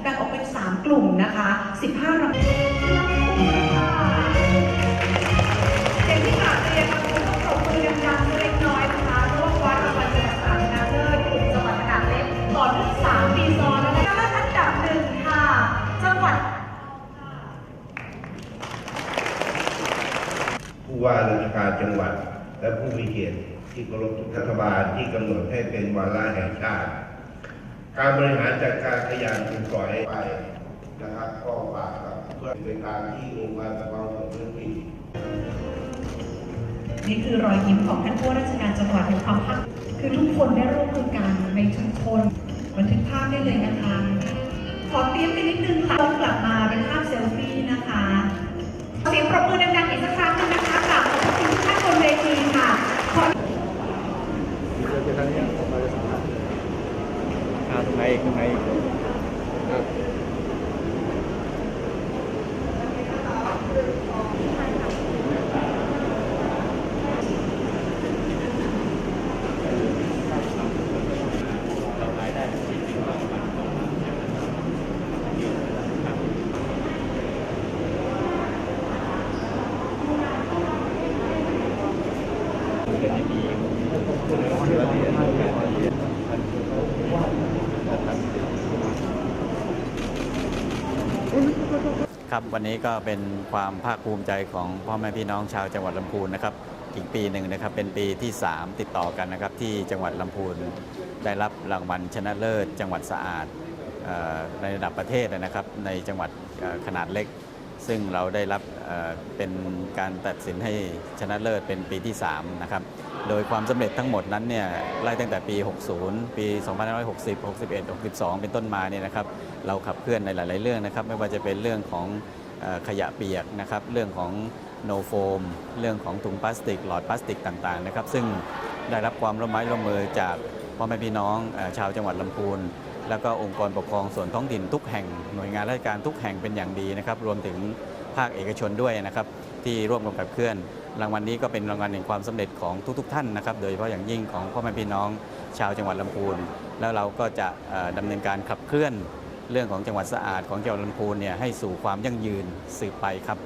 แบ่งออกเป็น 3 กลุ่มนะคะ 15รางวัลอย่างที่กล่าวเรียนนะคะต้องปรบมือดังๆเล็กน้อยนะคะพราะว่าคว้ารางวัลจากสามชนะเลิศกลุ่มจังหวัดขนาดเล็กต่อเนื่อง3ปีซ้อนแล้วนะคะอันดับหนึ่งค่ะ จังหวัดผู้ว่าราชการจังหวัด และผู้มีเกียรติที่เคารพทุกรัฐบาลที่กำหนดให้เป็นวาระแห่งชาติ การบริหารจัดการขยะถูกปล่อยไปนะครับก็ฝากกับเพื่อเป็นการที่องค์การปกครองส่วนท้องถิ่นนี่คือรอยยิ้มของท่านผู้ว่าราชการจังหวัดในความภาคคือทุกคนได้ร่วมมือกันในชุมชนบันทึกภาพได้เลยนะคะ ขอเตรียมไปนิดนึงค่ะกลับมาเป็นภาพเซลฟี่นะคะเสียงปรบมือดังๆอีกสักครั้งหนึงนะคะกลับขอบคุณทุกท่านบนเวทีค่ะขอ เราจะทางนี้าจะสัมภาษณ์อ่าตรงไหนอีกตรงไหนอีกครับ ครับวันนี้ก็เป็นความภาคภูมิใจของพ่อแม่พี่น้องชาวจังหวัดลำพูนนะครับอีกปีหนึ่งนะครับเป็นปีที่ 3 ติดต่อกันนะครับที่จังหวัดลำพูนได้รับรางวัลชนะเลิศ จังหวัดสะอาดในระดับประเทศนะครับในจังหวัดขนาดเล็ก ซึ่งเราได้รับเอ่อเป็นการตัดสินให้ชนะเลิศเป็นปีที่ 3 นะครับ โดยความสำเร็จทั้งหมดนั้นเนี่ยไล่ตั้งแต่ปี 60 ปี 2560 61 62 เป็นต้นมาเนี่ยนะครับเราขับเคลื่อนในหลาย ๆ เรื่องนะครับ ไม่ว่าจะเป็นเรื่องของอขยะเปียกนะครับ เรื่องของโนโฟม เรื่องของถุงพลาสติก หลอดพลาสติกต่าง ๆ นะครับ ซึ่งได้รับความร่วมไม้ร่วมมือจากพ่อแม่พี่น้องอชาวจังหวัดลำพูน แล้วก็องค์กรปกครองส่วนท้องถิ่นทุกแห่ง หน่วยงานราชการทุกแห่งเป็นอย่างดีนะครับ รวมถึง ภาคเอกชนด้วยนะครับที่ร่วมกันขับเคลื่อน รางวัลนี้ก็เป็นรางวัลแห่งความสำเร็จของทุก ๆ ท่านนะครับ โดยเฉพาะอย่างยิ่งของพ่อแม่พี่น้องชาวจังหวัดลำพูน แล้วเราก็จะเอ่อดำเนินการขับเคลื่อนเรื่องของจังหวัดสะอาดของจังหวัดลำพูนเนี่ยให้สู่ความยั่งยืนสืบไปครับ